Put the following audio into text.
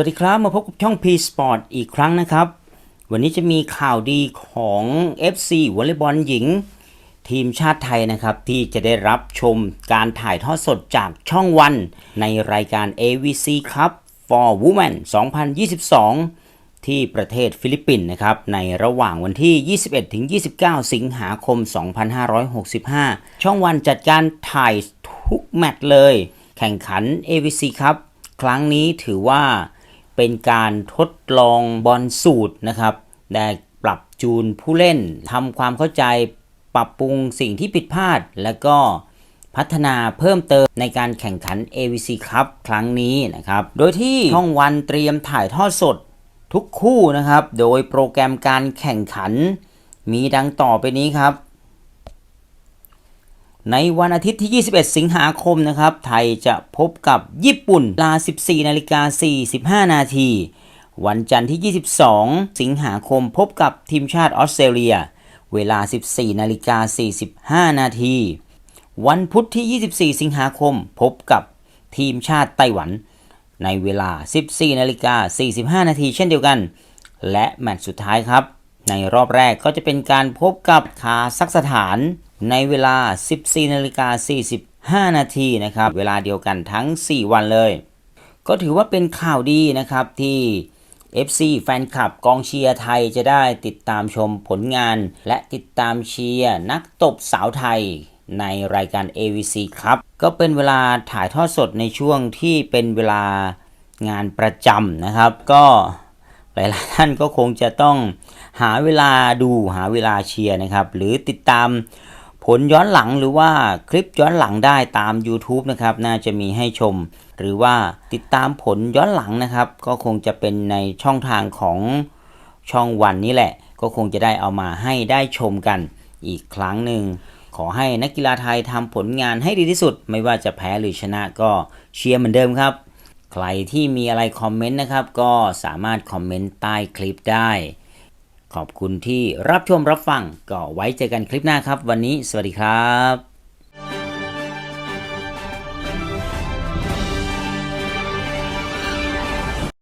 วัสดีครับ มาพบกับช่อง P Sport อีกครั้งนะครับ วันนี้จะมีข่าวดีของ FC วอลเลย์บอลหญิง ทีมชาติไทยนะครับ ที่จะได้รับชมการถ่ายทอดสดจากช่องวัน ในรายการ AVC Cup for Women 2022 ที่ประเทศฟิลิปปินส์นะครับ ในระหว่างวันที่ 21-29 สิงหาคม 2565 ช่องวันจัดการถ่ายทุกแมตช์เลย แข่งขัน AVC ครับครั้งนี้ถือว่า เป็นการทดลองบอลสูตรนะครับ ได้ปรับจูนผู้เล่นทำความเข้าใจปรับปรุงสิ่งที่ผิดพลาด แล้วก็พัฒนาเพิ่มเติมในการแข่งขัน AVC ครับครั้งนี้นะครับ โดยที่ช่องวันเตรียมถ่ายทอดสดทุกคู่นะครับ โดยโปรแกรมการแข่งขันมีดังต่อไปนี้ครับ ในวันอาทิตย์ที่ 21 สิงหาคมนะครับ ไทยจะพบกับญี่ปุ่นเวลา 14 นาฬิกา 45 นาที วันจันทร์ที่ 22 สิงหาคมพบกับทีมชาติออสเตรเลีย เวลา 14 นาฬิกา 45 นาที วันพุธที่ 24 สิงหาคมพบกับทีมชาติไต้หวัน ในเวลา 14 นาฬิกา 45 นาทีเช่นเดียวกัน และแมตช์สุดท้ายครับ ในรอบแรกก็จะเป็นการพบกับคาซัคสถาน ในเวลา 14นาฬิกา45 นาทีนะครับ เวลาเดียวกันทั้ง 4 วันเลย ก็ถือว่าเป็นข่าวดีนะครับที่ FC แฟนคลับกองเชียร์ไทยจะได้ติดตามชมผลงาน และติดตามเชียร์นักตบสาวไทยในรายการ AVC ครับ ก็เป็นเวลาถ่ายทอดสดในช่วงที่เป็นเวลางานประจำนะครับ ก็หลายๆท่านก็คงจะต้องหาเวลาดูหาเวลาเชียร์นะครับ หรือติดตาม ผลย้อนหลังหรือว่าคลิปย้อนหลังได้ตาม YouTube นะครับ น่าจะมีให้ชม หรือว่าติดตามผลย้อนหลังนะครับ ก็คงจะเป็นในช่องทางของช่องวันนี้แหละ ก็คงจะได้เอามาให้ได้ชมกันอีกครั้งหนึ่ง ขอให้นักกีฬาไทยทำผลงานให้ดีที่สุด ไม่ว่าจะแพ้หรือชนะก็เชียร์เหมือนเดิมครับ ใครที่มีอะไรคอมเมนต์นะครับ ก็สามารถคอมเมนต์ใต้คลิปได้ ขอบคุณที่รับชมรับฟังก็ไว้เจอกันคลิปหน้าครับ วันนี้สวัสดีครับ